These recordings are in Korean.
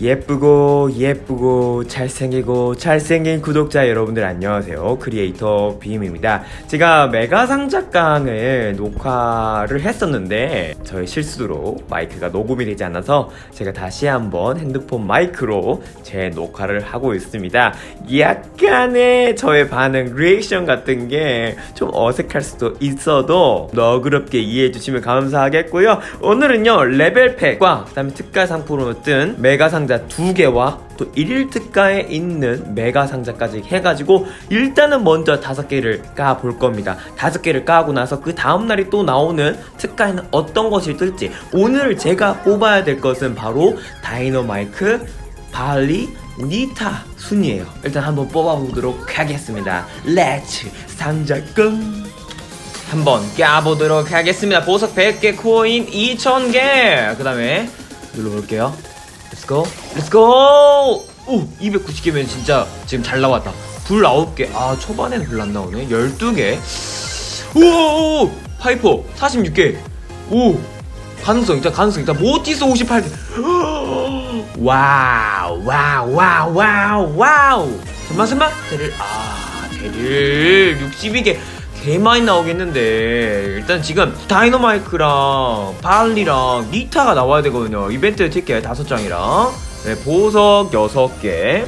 예쁘고 예쁘고 잘생기고 잘생긴 구독자 여러분들 안녕하세요. 크리에이터 비임입니다. 제가 메가상작강을 녹화를 했었는데 저의 실수로 마이크가 녹음이 되지 않아서 제가 다시 한번 핸드폰 마이크로 제 녹화를 하고 있습니다. 약간의 저의 반응 리액션 같은 게 좀 어색할 수도 있어도 너그럽게 이해해 주시면 감사하겠고요. 오늘은요 레벨팩과 그 다음에 특가 상품으로 뜬 메가 상자 두 개와 또 일일 특가에 있는 메가 상자까지 해가지고 일단은 먼저 다섯 개를 까 볼 겁니다 다섯 개를 까고 나서 그 다음 날이 또 나오는 특가에는 어떤 것이 뜰지 오늘 제가 뽑아야 될 것은 바로 다이너마이크 발리 니타 순이에요. 일단 한번 뽑아보도록 하겠습니다. 렛츠 상자금 한번 까보도록 하겠습니다. 보석 100개, 코인 2000개. 그 다음에 눌러볼게요. Let's go. 오, 290개면 진짜 지금 잘 나왔다. 불 9개. 아, 초반에는 별로 안 나오네. 12개. 오, 파이퍼 46개. 오, 가능성 일단 가능성 일단 모티스 58개. 와우 와우 와우 와우 와우 설마 설마 대릴 아 대릴 62개 개 많이 나오겠는데 일단 지금 다이너마이크랑 발리랑 니타가 나와야 되거든요 이벤트 티켓 5장이랑 네, 보석 6개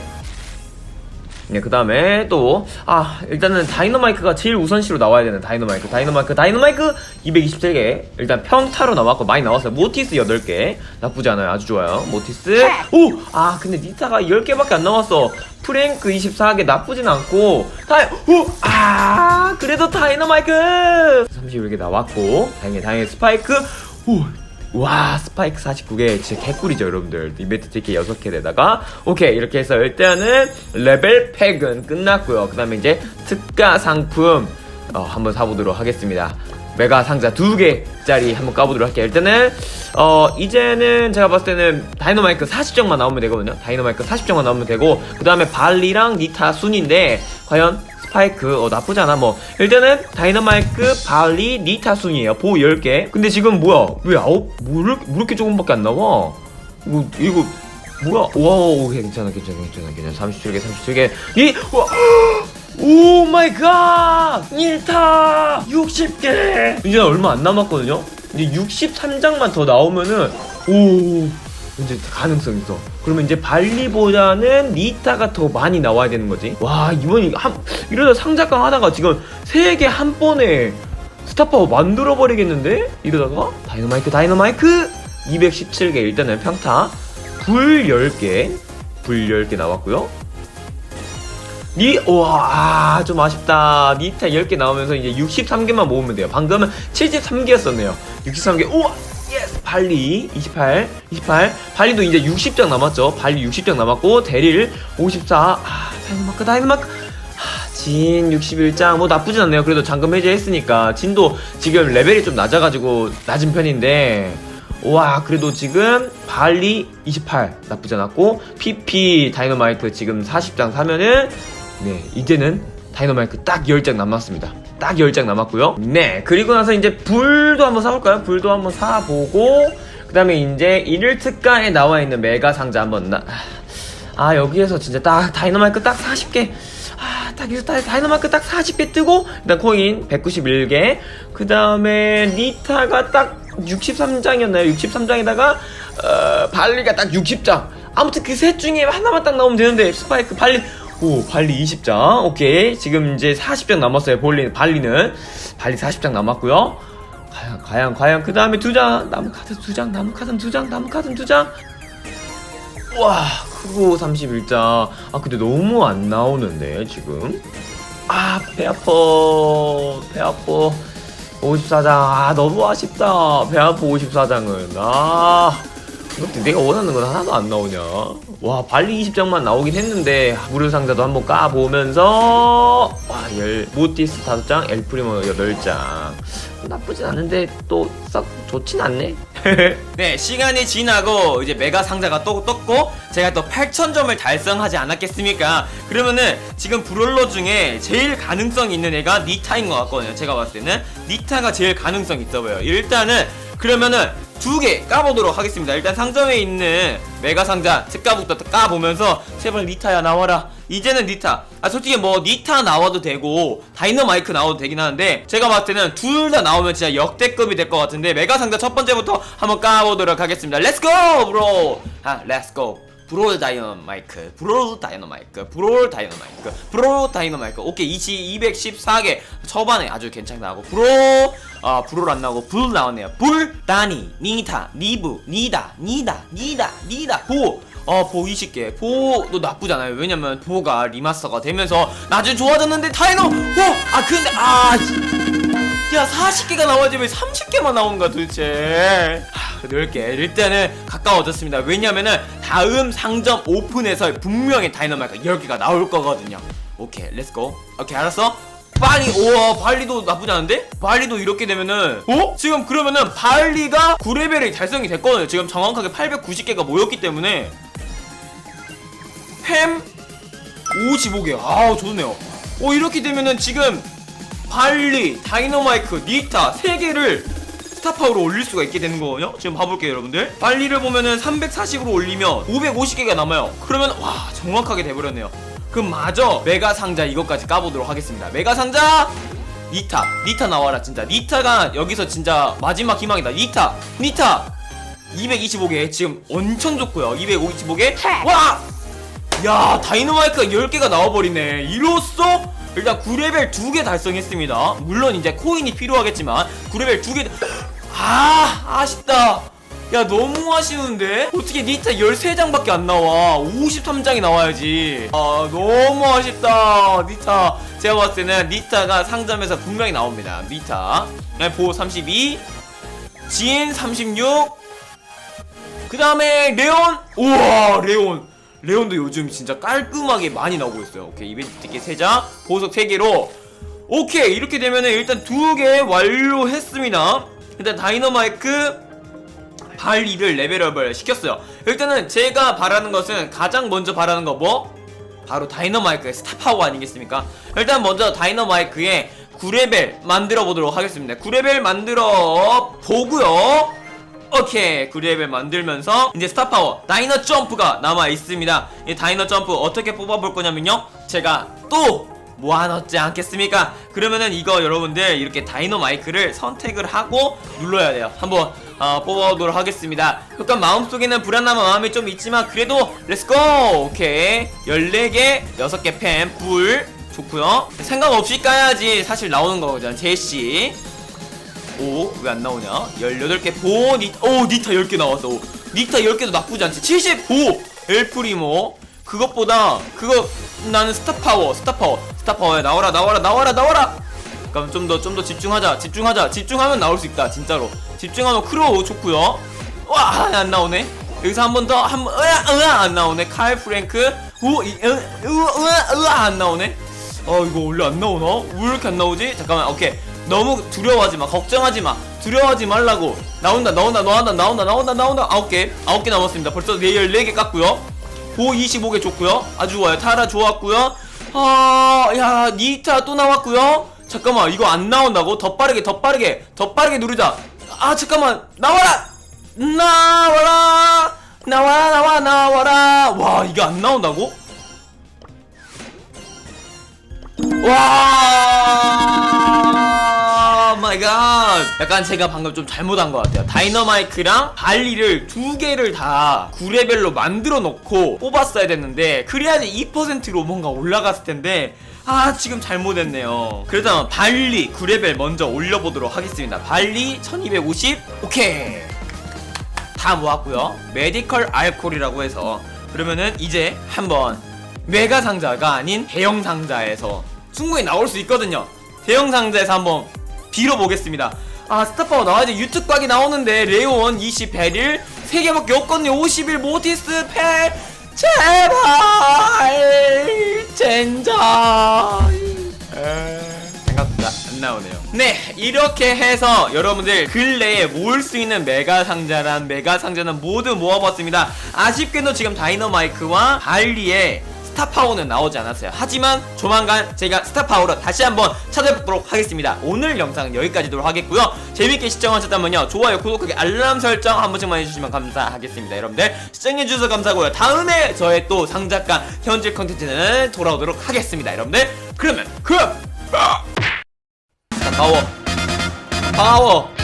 네, 그 다음에 또, 아, 일단은 다이너마이크가 제일 우선시로 나와야 되는 다이너마이크. 다이너마이크, 다이너마이크 227개. 일단 평타로 나왔고, 많이 나왔어요. 모티스 8개. 나쁘지 않아요. 아주 좋아요. 모티스. 오! 아, 근데 니타가 10개밖에 안 나왔어. 프랭크 24개 나쁘진 않고, 다이, 오! 아, 그래도 다이너마이크! 31개 나왔고, 다행히, 다행히 스파이크, 오! 와 스파이크 49개 진짜 개꿀이죠 여러분들 이벤트 티켓 6개 에다가 오케이 이렇게 해서 일단은 레벨 팩은 끝났고요 그 다음에 이제 특가 상품 어, 한번 사보도록 하겠습니다 메가 상자 2개 짜리 한번 까보도록 할게요. 일단은 어 이제는 제가 봤을 때는 다이너마이크 40장만 나오면 되거든요. 다이너마이크 40장만 나오면 되고 그 다음에 발리랑 니타 순인데 과연 스파이크 어 나쁘지 않아. 뭐 일단은 다이너마이크 발리 니타 순이에요. 보 10개. 근데 지금 뭐야? 왜 아홉 뭐 이렇게, 뭐 조금밖에 안 나와? 이거 이거 뭐야? 와 오케이 괜찮아 괜찮아 괜찮아 괜찮아. 37개 37개. 이 오 마이 갓 1타 60개 이제 얼마 안 남았거든요 이제 63장만 더 나오면은 오 이제 가능성 있어. 그러면 이제 발리보다는 니타가 더 많이 나와야 되는 거지. 와 이번 한 이러다 상자깡 하다가 지금 세 개 한 번에 스타파워 만들어 버리겠는데? 이러다가 다이너마이크 다이너마이크 217개 일단은 평타 불 10개 불 10개 나왔고요. 니, 와, 좀 아쉽다. 니타 10개 나오면서 이제 63개만 모으면 돼요. 방금은 73개였었네요. 63개, 우와! 예스! 발리 28, 28. 발리도 이제 60장 남았죠. 발리 60장 남았고, 대릴 54. 아, 다이너마크, 다이너마크. 아, 진 61장. 뭐 나쁘진 않네요. 그래도 잠금 해제했으니까. 진도 지금 레벨이 좀 낮아가지고 낮은 편인데, 와 그래도 지금 발리 28 나쁘지 않았고 PP 다이너마이트 지금 40장 사면은 네 이제는 다이너마이트 딱 10장 남았습니다. 딱 10장 남았고요. 네 그리고 나서 이제 불도 한번 사볼까요? 불도 한번 사보고 그 다음에 이제 일일 특가에 나와 있는 메가 상자 한번 나... 아 여기에서 진짜 딱 다이너마이트 딱 40개 아, 딱 여기서 다- 다이너마이크 딱 40개 뜨고 일단 코인 191개 그 다음에 리타가 딱 63장이었나요? 63장에다가 어, 발리가 딱 60장. 아무튼 그 셋 중에 하나만 딱 나오면 되는데 스파이크 발리 오 발리 20장. 오케이. 지금 이제 40장 남았어요. 볼리 발리는. 발리 40장 남았고요. 과연 과연 과연. 그 다음에 두 장. 나무 카드 두 장 나무 카드 두 장 나무 카드 두 장. 와 크고 31장. 아 근데 너무 안 나오는데 지금. 아 배 아파. 배 아파. 54장. 아 너무 아쉽다. 배 아파 54장은. 아 이것도 내가 원하는 건 하나도 안 나오냐 와 발리 20장만 나오긴 했는데 무료 상자도 한번 까보면서 와 열 모티스 5장 엘프리모 8장 나쁘진 않은데 또 썩 좋진 않네 네, 시간이 지나고 이제 메가 상자가 또 떴고 제가 또 8,000점을 달성하지 않았겠습니까? 그러면은 지금 브롤러 중에 제일 가능성 있는 애가 니타인 것 같거든요. 제가 봤을 때는 니타가 제일 가능성 있어 보여요. 일단은 그러면은 두 개 까보도록 하겠습니다. 일단 상점에 있는 메가 상자 특가부터 까보면서 제발 니타야 나와라. 이제는 니타. 아 솔직히 뭐 니타 나와도 되고 다이너마이크 나와도 되긴 하는데 제가 봤을 때는 둘 다 나오면 진짜 역대급이 될 것 같은데 메가 상자 첫 번째부터 한번 까보도록 하겠습니다. 렛츠고 브로. 아 렛츠고. 브로 다이너마이크, 브로 다이너마이크, 브로 다이너마이크, 브로 다이너마이크. 오케이, 이치 214개. 초반에 아주 괜찮다고. 브로, 아, 브로를 안 나오고 불 나왔네요. 불, 다니, 니타, 니브, 니다, 니다, 니다, 니다, 보. 어, 보 20개. 보도 나쁘지 않아요. 왜냐면 보가 리마스터가 되면서 나중에 좋아졌는데 다이너! 어! 아, 근데, 아, 야 40개가 나와야지 왜 30개만 나오는 거야 도대체 하, 넓게 일단은 가까워졌습니다. 왜냐면은 다음 상점 오픈에서 분명히 다이너마이크 10개가 나올 거거든요. 오케이 렛츠고 오케이 알았어? 빨리 우와 발리도 나쁘지 않은데? 발리도 이렇게 되면은 어? 지금 그러면은 발리가 9레벨이 달성이 됐거든요. 지금 정확하게 890개가 모였기 때문에. 햄 55개. 아우 좋네요. 오 이렇게 되면은 지금 발리, 다이너마이크, 니타 세 개를 스타파워로 올릴 수가 있게 되는 거거든요. 지금 봐볼게요, 여러분들. 발리를 보면은 340으로 올리면 550개가 남아요. 그러면 와 정확하게 돼버렸네요. 그럼 마저 메가 상자 이것까지 까보도록 하겠습니다. 메가 상자 니타, 니타 나와라 진짜. 니타가 여기서 진짜 마지막 희망이다. 니타, 니타 225개 지금 엄청 좋고요. 255개. 와! 야 다이너마이크가 10개가 나와버리네 이로써 일단 9레벨 2개 달성했습니다 물론 이제 코인이 필요하겠지만 9레벨 2개 아 아쉽다. 야 너무 아쉬운데? 어떻게 니타 13장밖에 안 나와? 53장이 나와야지. 아 너무 아쉽다. 니타. 제가 봤을 때는 니타가 상점에서 분명히 나옵니다. 니타. 네, 보호 32진36그 다음에 레온. 우와 레온. 레온도 요즘 진짜 깔끔하게 많이 나오고 있어요. 오케이 이벤트 티켓 3장 보석 3개로. 오케이 이렇게 되면은 일단 두 개 완료했습니다 일단 다이너마이크 발리를 레벨업을 시켰어요. 일단은 제가 바라는 것은 가장 먼저 바라는 거 뭐? 바로 다이너마이크의 스타파워 아니겠습니까? 일단 먼저 다이너마이크의 9레벨 만들어 보도록 하겠습니다. 9레벨 만들어 보고요. 오케이. 9레벨 만들면서 이제 스타파워 다이너 점프가 남아 있습니다. 이 다이너 점프 어떻게 뽑아볼 거냐면요. 제가 또 모아놓지 않겠습니까? 그러면은 이거 여러분들 이렇게 다이너 마이크를 선택을 하고 눌러야 돼요. 한번 어, 뽑아보도록 하겠습니다. 약간 마음속에는 불안한 마음이 좀 있지만 그래도 렛츠고 오케이. 14개 6개 펜 불. 좋고요. 생각 없이 까야지 사실 나오는 거거든요 제시. 오, 왜 안 나오냐? 18개. 보, 니, 오, 니타 10개 나왔어. 오, 니타 10개도 나쁘지 않지. 75! 엘프리모. 그것보다, 그거, 나는 스타파워, 스타파워. 스타파워에 나와라, 나와라, 나와라, 나와라! 그럼 좀 더, 좀 더 집중하자, 집중하자. 집중하면 나올 수 있다, 진짜로. 집중하면 크로우 좋고요 와, 안 나오네. 여기서 한 번 더, 한 번, 으아, 으아, 안 나오네. 칼 프랭크. 오, 이, 으, 으, 으아, 으아, 안 나오네. 어 이거 원래 안 나오나? 왜 이렇게 안 나오지? 잠깐만 오케이 너무 두려워하지 마 걱정하지 마 두려워하지 말라고 나온다 나온다 나온다 나온다 나온다 나온다 아홉 개 아홉 개 남았습니다 벌써 네 열네 개 깠고요 보 25개 좋고요. 아주 좋아요. 타라 좋았고요. 아야 니타 또 나왔고요. 잠깐만 이거 안 나온다고? 더 빠르게 더 빠르게 더 빠르게 누르자. 아 잠깐만. 나와라! 나와라! 나와 나와 나와라! 와 이게 안 나온다고? 와 갓 약간 제가 방금 좀 잘못한 것 같아요. 다이너마이크랑 발리를 두 개를 다 9레벨로 만들어 놓고 뽑았어야 됐는데 그래야지 2%로 뭔가 올라갔을 텐데 아 지금 잘못했네요. 그래서 발리 9레벨 먼저 올려보도록 하겠습니다. 발리 1250 오케이. 다 모았고요. 메디컬 알콜이라고 해서. 그러면은 이제 한번 메가 상자가 아닌 대형 상자에서 충분히 나올 수 있거든요. 대형 상자에서 한번 빌어보겠습니다. 아 스타파워 나와야지 유튜브 각이 나오는데 레온 20 베릴 3개밖에 없거든요. 51 모티스 펠 제발! 젠장! 생각보다 안 나오네요. 네, 이렇게 해서 여러분들 근래에 모을 수 있는 메가 상자란 메가 상자는 모두 모아봤습니다. 아쉽게도 지금 다이너마이크와 발리의 스타파워는 나오지 않았어요. 하지만 조만간 제가 스타파워로 다시 한번 찾아뵙도록 하겠습니다. 오늘 영상은 여기까지도록 하겠고요. 재밌게 시청하셨다면요. 좋아요 구독하기 알람 설정 한 번씩만 해주시면 감사하겠습니다. 여러분들 시청해주셔서 감사하고요. 다음에 저의 또 상작가 현질 컨텐츠는 돌아오도록 하겠습니다. 여러분들 그러면 그럼! 스타파워. 파워